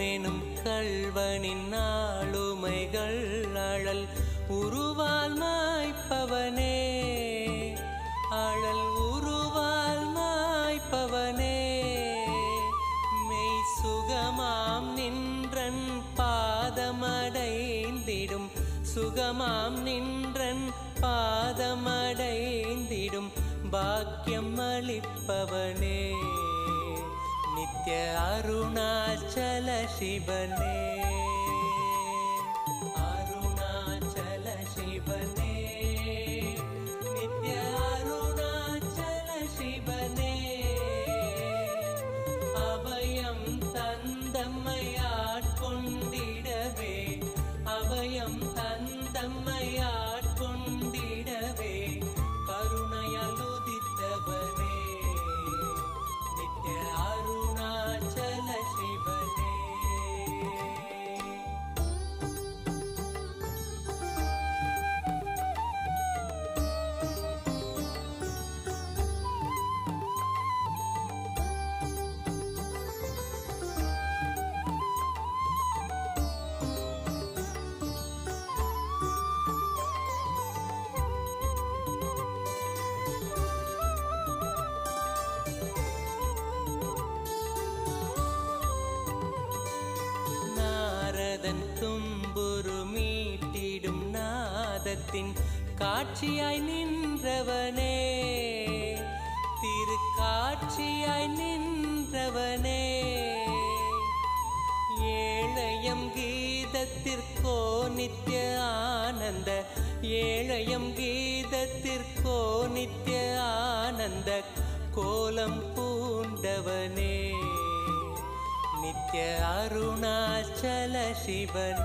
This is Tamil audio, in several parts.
மெனும் கல்வனின் ஆளுமைகள் அழல் உருவால் மாய்ப்பவனே அழல் உருவால் மாய்ப்பவனே மெய் சுகமாம் நின்றன் பாதமடைந்திடும். சுகமாம் நின்றன் பாதமடைந்திடும். பாக்கியம் அளிப்பவனே. नित्य अरुणाचल शिवने நாதத்தின் காட்சியாய் நின்றவனே. திருக்காட்சியாய் நின்றவனே. ஏழையம் கீதத்திற்கோ நித்திய ஆனந்த. ஏழையம் கீதத்திற்கோ நித்திய ஆனந்த. கோலம் பூண்டவனே. நித்திய அருணாச்சல சிவனே.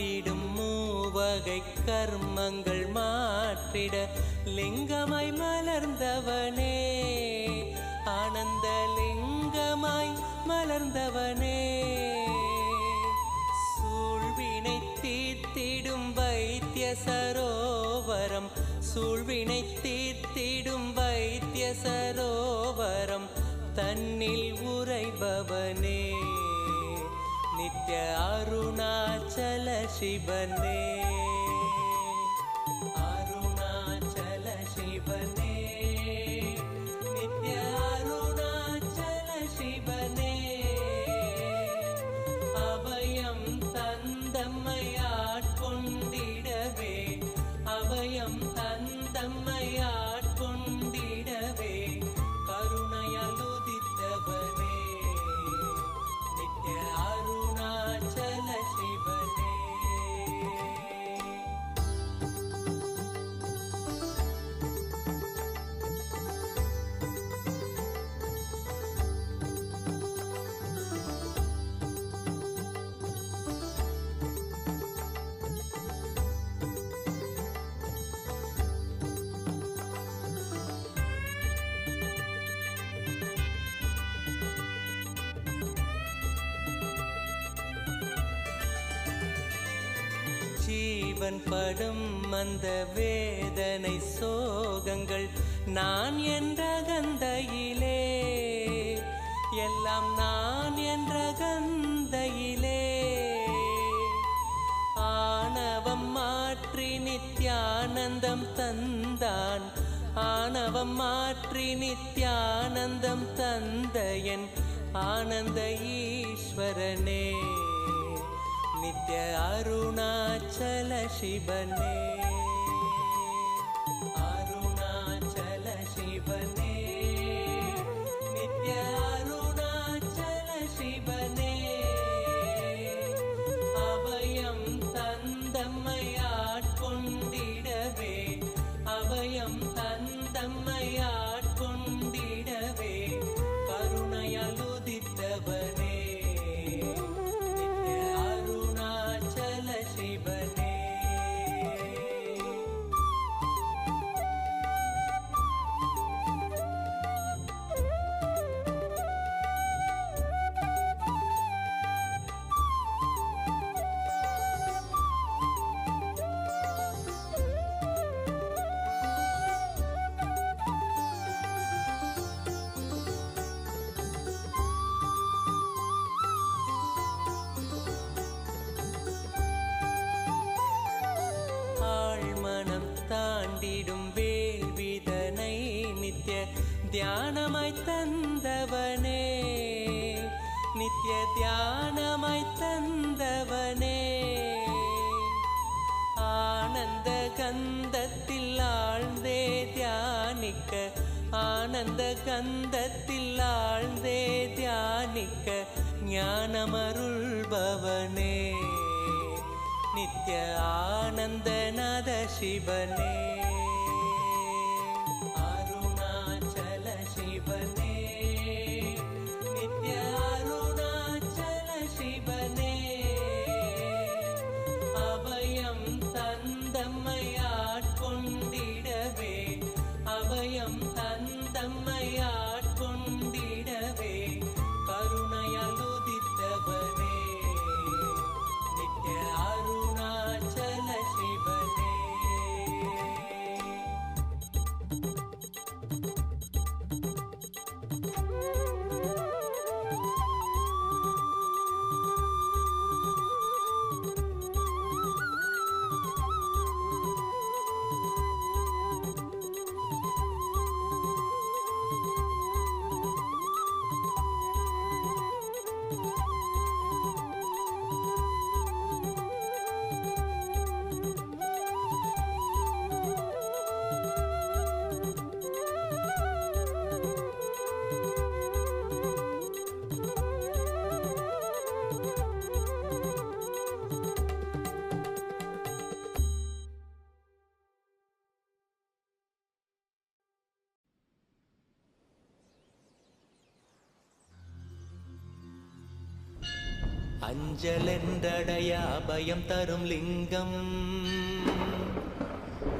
வாட்டிடும் மூவகை கர்மங்கள் மாற்றிட லிங்கமாய் மலர்ந்தவனே. ஆனந்த லிங்கமாய் மலர்ந்தவனே. சூழ்வினை தீர்த்திடும் வைத்திய சரோவரம். சூழ்வினை தீர்த்திடும் வைத்திய சரோவரம். தன்னில் உரைபவனே அருணாச்சல சிவனே. ஜீவன் படும் அந்த வேதனை சோகங்கள் நான் என்ற கந்தையிலே. எல்லாம் நான் என்ற கந்தையிலே. ஆணவம் மாற்றி நித்யானந்தம் தந்தான். ஆணவம் மாற்றி நித்யானந்தம் தந்தையன் ஆனந்த ஈஸ்வரனே. अरुणाचलशिबन्ने ஆண்டிடும் வேள்விதனை நித்ய தியானமாய் தந்தவனே. நித்ய தியானமாய் தந்தவனே. ஆனந்த கந்தத்தில் ஆழ்ந்தே தியானிக்க ஆனந்த கந்தத்தில் ஆழ்ந்தே தியானிக்க ஞானமருள்பவனே. நித்ய ஆனந்தநாத சிவனே அஞ்சலென்றடைய பயம் தரும் லிங்கம்.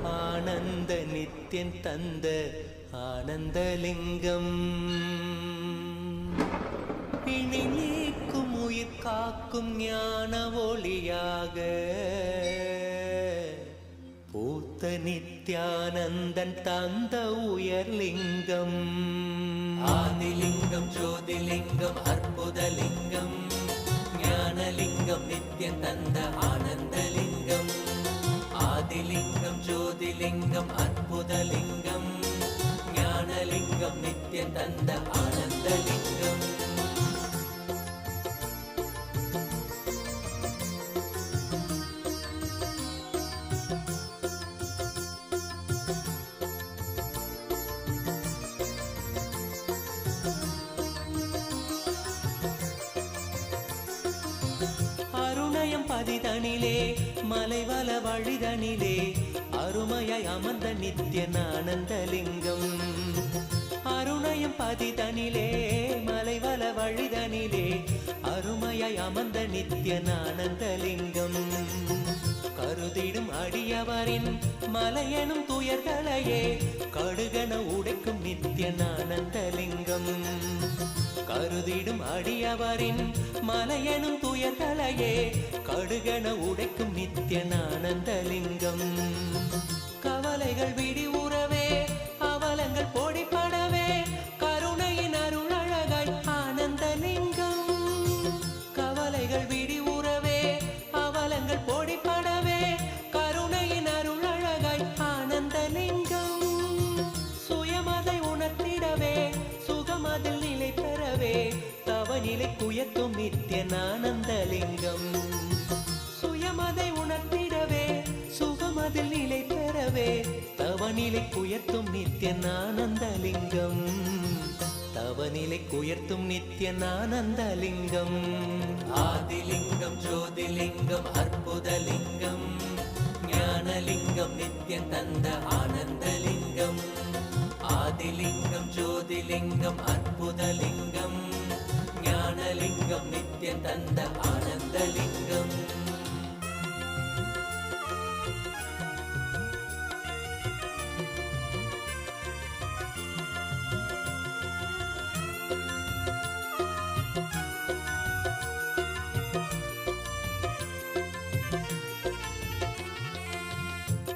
ஆனந்த நித்தியன் தந்த ஆனந்தலிங்கம் பிணி நீக்கும் உயிர் காக்கும் ஞான ஒளியாக. பூத்த நித்யானந்தன் தந்த உயர்லிங்கம் ஆதிலிங்கம் ஜோதிலிங்கம் அற்புதலிங்கம். ஞானலிங்கம் நித்யம் தந்த ஆனந்தலிங்கம். ஆதிலிங்கம் ஜோதிலிங்கம் அற்புதலிங்கம். ஞானலிங்கம் நித்யம் தந்த ஆனந்தலிங்கம் பதிதனிலே மலைவல வழிதனிலே அருமையாய் அமர்ந்த நித்தியன் ஆனந்தலிங்கம் அருணயம் பதிதனிலே மலைவல வழிதனிலே அருமையாய் அமர்ந்த நித்தியன் ஆனந்தலிங்கம் கருதிடும் அடியவரின் மலையனும் துயர்களையே கடுகன உடைக்கும் நித்தியன் ஆனந்தலிங்கம் கருதிடும் அடியவரின் மலையனும் துயர்களையே கடுகன உடைக்கும் நித்தியன் ஆனந்தலிங்கம் கவலைகள் விடி குயத்தும் நித்ய ஆனந்தலிங்கம் சுயமதை உணர்ந்திடவே சுகமதில் நிலை பெறவே தவநிலை குயர்த்தும் நித்ய ஆனந்தலிங்கம் தவநிலை குயர்த்தும் நித்ய ஆனந்தலிங்கம் ஆதிலிங்கம் ஜோதிலிங்கம் அற்புதலிங்கம் ஞானலிங்கம் நித்தியன் தந்த தந்த ஆனந்தலிங்கம்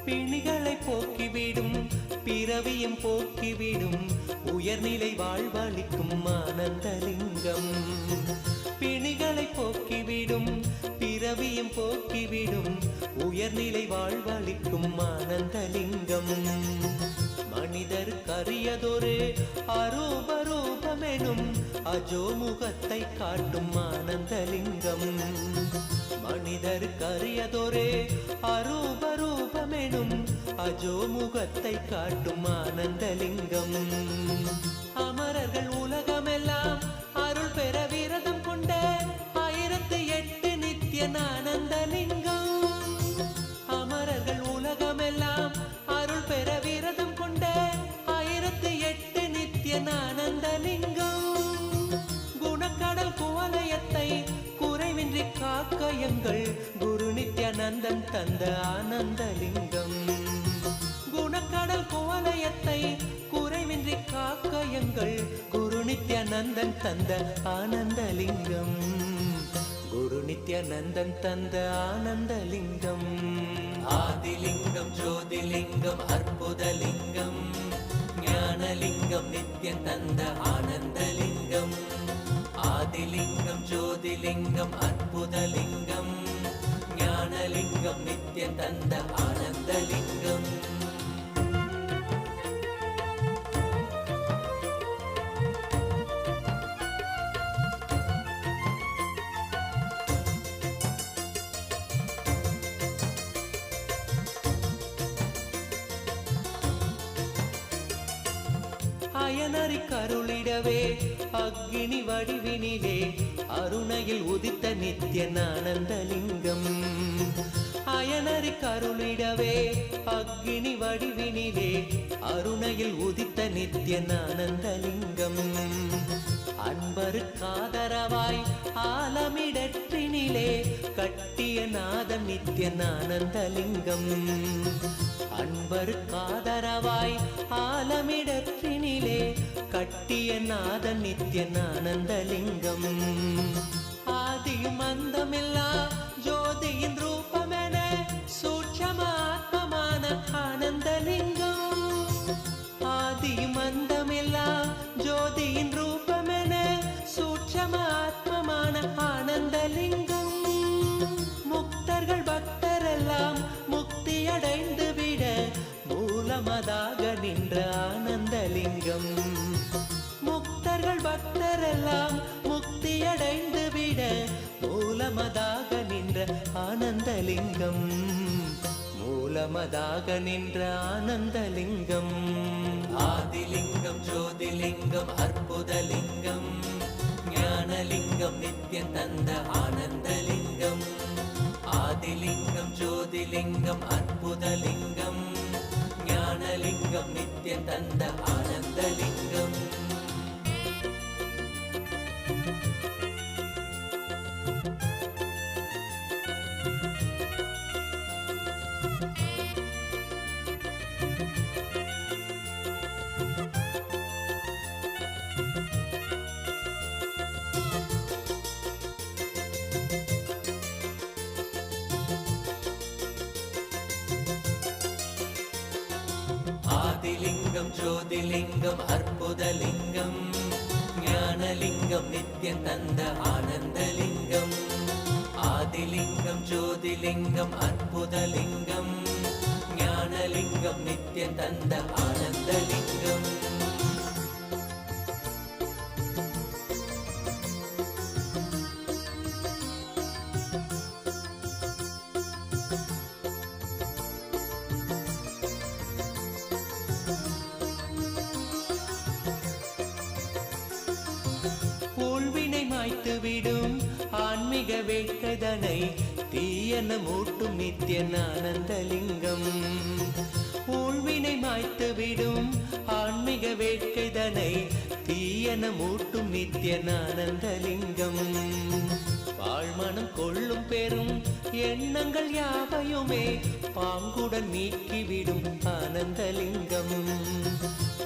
பிணிகளை போக்கிவிடும் பிறவியும் போக்கிவிடும் உயர்நிலை வாழ்வளிக்கும் ஆனந்தலிங்கம். பிணிகளை பிறவியும் போக்கிவிடும். உயர்நிலை வாழ்வளிக்கும் ஆனந்தலிங்கம். மனிதர் கரியதொரு அரூபரூபமெனும் அஜோமுகத்தை காட்டும் ஆனந்தலிங்கம். மனிதர் கரியதொரு அரூபரூபமெனும் அஜோமுகத்தை காட்டும் ஆனந்தலிங்கம். அமரர்கள் நித்யானந்தன் தந்த ஆனந்தலிங்கம். குணக்கடல் கோலயத்தை குறைவின்றி காக்க எங்கள் குரு நித்யானந்தன் தந்த ஆனந்தலிங்கம். குரு நித்யானந்தன் தந்த ஆனந்தலிங்கம். ஆதிலிங்கம் ஜோதிலிங்கம் அற்புதலிங்கம். ஞானலிங்கம் நித்யம் தந்த ஆனந்தலிங்கம். ஆதிலிங்கம் ஜோதிலிங்கம் அற்புதலிங்கம். ஞானலிங்கம் நித்யம் தந்த அயனறி கருளிடவே அக்னி வடிவினிலே அருணையில் உதித்த நித்ய ஆனந்தலிங்கம் அயனறி கருளிடவே அக்னி வடிவினிலே அருணையில் உதித்த நித்ய ஆனந்தலிங்கம் அன்பரு காதரவாய் ஆலமிடற்றினிலே கட்டிய நாதம் நித்ய ஆனந்தலிங்கம் அன்பர் காதரவாய் ஆலமிடற்றினிலே கட்டிய நாதம் நித்ய ஆனந்தலிங்கம் ஆதியும் அந்தமில்லா ஜோதியின் ரூபமென சூட்சமா நின்ற ஆனந்தலிங்கம். ஆதிலிங்கம் ஜோதிலிங்கம் அர் லிங்கம் ஜோதிலிங்கம் அற்புதலிங்கம் ஞானலிங்கம் நித்யம் தந்த ஆனந்தலிங்கம் ஆதிலிங்கம் ஜோதிலிங்கம் அற்புதலிங்கம் ஞானலிங்கம் நித்யம் தந்த விடும் ஆன்மீக வேட்கைதனை தீயன மூட்டும் நித்தியன் ஆனந்தலிங்கம் ஊழ்வினை மாய்த்து விடும் ஆன்மீக வேட்கைதனை தீயன மூட்டும் நித்தியன் ஆனந்தலிங்கம் வாழ்மனம் கொள்ளும் பெரும் எண்ணங்கள் யாவையுமே பாங்குடன் நீக்கிவிடும் ஆனந்தலிங்கம்.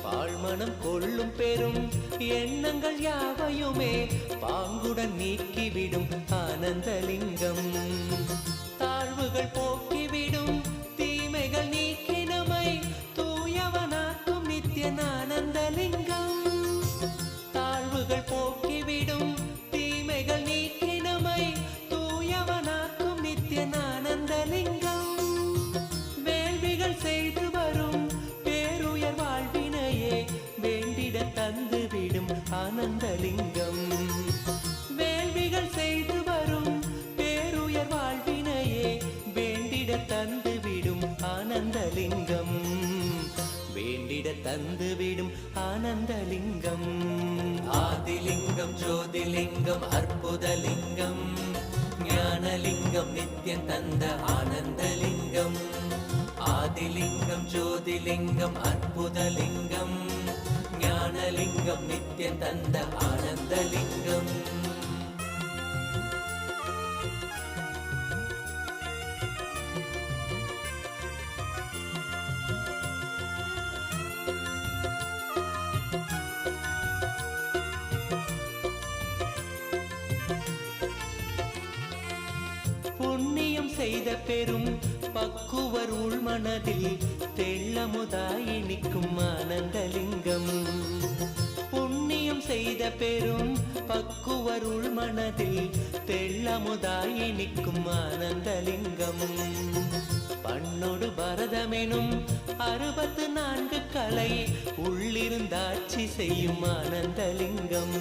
பாழ்மனம் கொள்ளும் பெரும் எண்ணங்கள் யாவையுமே பாங்குடன் நீக்கிவிடும் ஆனந்தலிங்கம். ஆதிலிங்கம் அற்புதலிங்கம் ஞானலிங்கம் நித்யம் தந்த ஆனந்தலிங்கம். புண்ணியம் செய்த பெரும் பக்குவர் உள்மனதில் தெள்ளமுதாயினிக்கும் ஆனந்தலிங்கம். புண்ணியம் செய்த பெரும் பக்குவர் உள்மனதில் தெள்ளமுதாயினிக்கும் ஆனந்தலிங்கம். பண்ணொடு பரதமெனும் அறுபத்து நான்கு கலை உள்ளிருந்தாட்சி செய்யும் ஆனந்தலிங்கம்.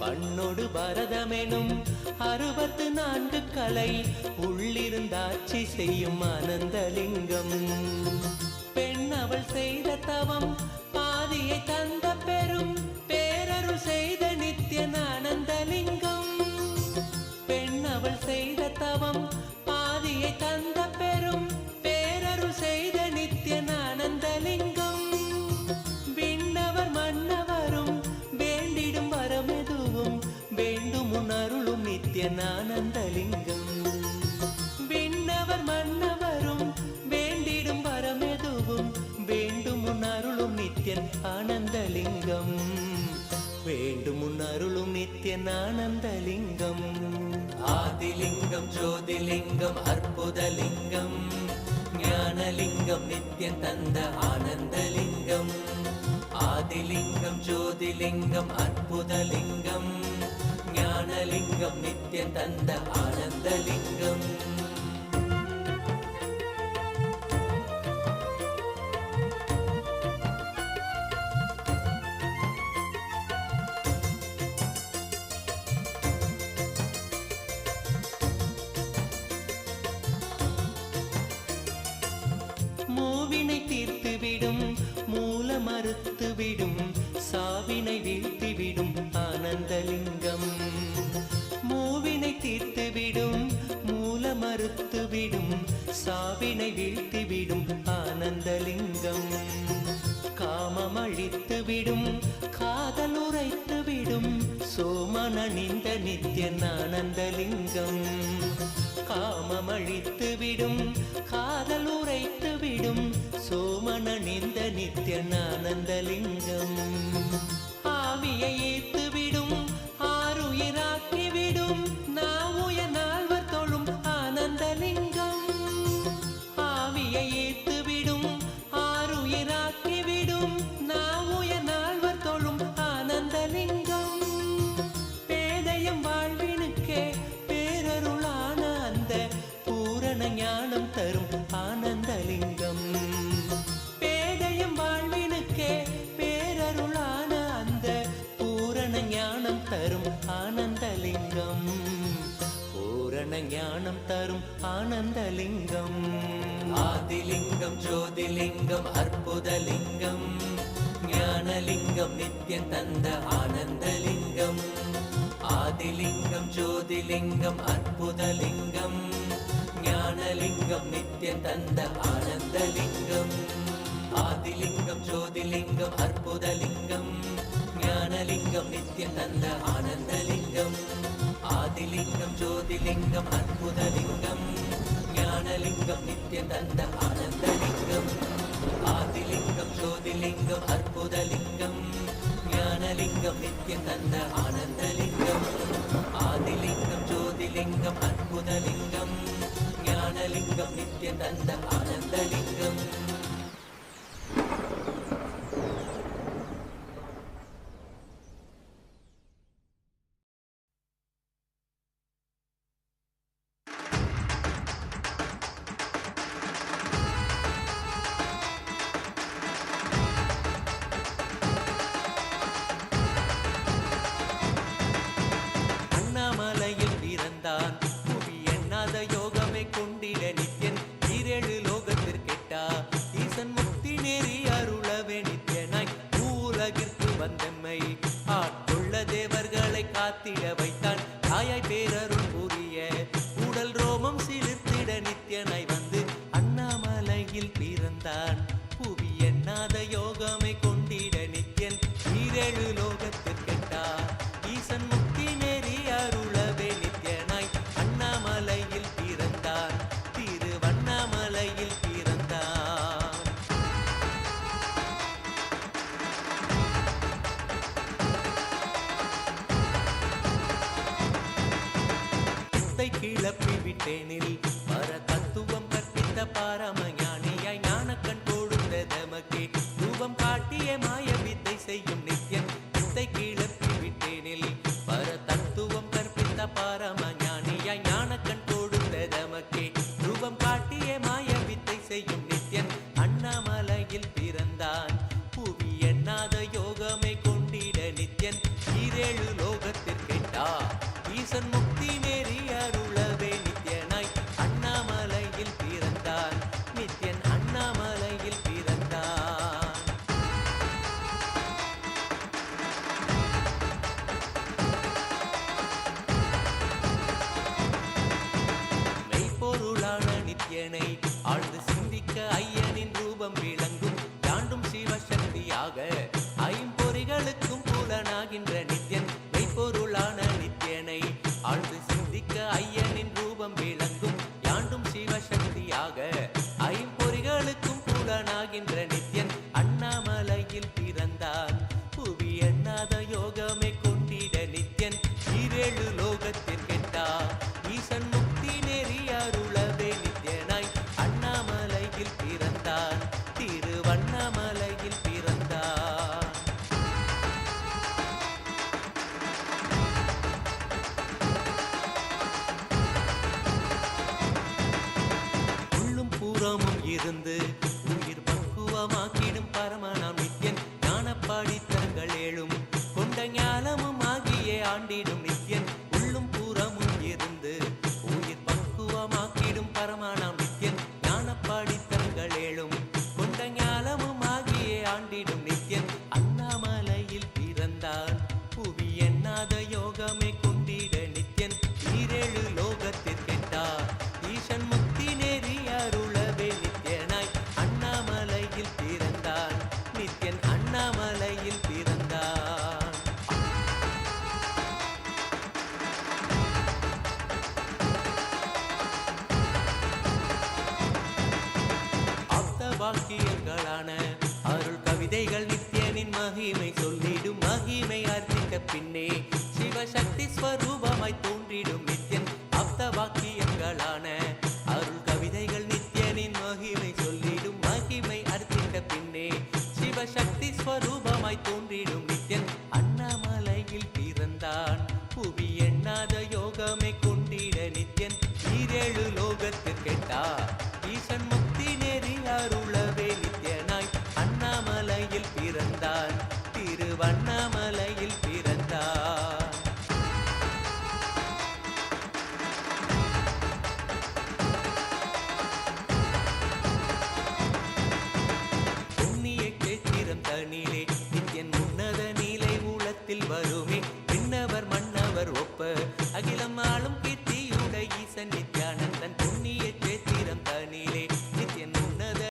பண்ணொடு பரதமெனும் அறுபத்து நான்கு கலை உள்ளிருந்தாட்சி செய்யும் ஆனந்தலிங்கம். பெண் அவள் செய்த தவம் பாதியை தந்த வேண்டும் உன் அருளும் நித்திய ஆனந்தலிங்கம் ஆதிலிங்கம் ஜோதிலிங்கம் அற்புதலிங்கம். ஞானலிங்கம் நித்தியம் தந்த ஆனந்தலிங்கம். ஆதிலிங்கம் ஜோதிலிங்கம் அற்புதலிங்கம். ஞானலிங்கம் நித்தியம் தந்த ஆனந்தலிங்கம். மறுத்துவிடும் சாவினை வீழ்த்திவிடும் ஆனந்தலிங்கம். மூவினை தீர்த்துவிடும் மூல மறுத்துவிடும் சாவினை வீழ்த்திவிடும் ஆனந்தலிங்கம். காமம் அழித்துவிடும் காதல் உரைத்துவிடும் சோமனணிந்த நித்தியன் ஆனந்தலிங்கம். காமம் அழித்துவிடும் காதல் உரைத்துவிடும் சோமனணிந்த நித்ய ஆனந்தலிங்கம் ஆவியை ஏத்துவிடும் ஆனந்தலிங்கம் ஆதிலிங்கம் ஜோதிலிங்கம் அற்புதலிங்கம் ஞானலிங்கம் நித்யம் தந்த ஆனந்தலிங்கம் ஆதிலிங்கம் ஜோதிலிங்கம் அற்புதலிங்கம் ஞானலிங்கம் நித்யம் தந்த ஆனந்தலிங்கம்.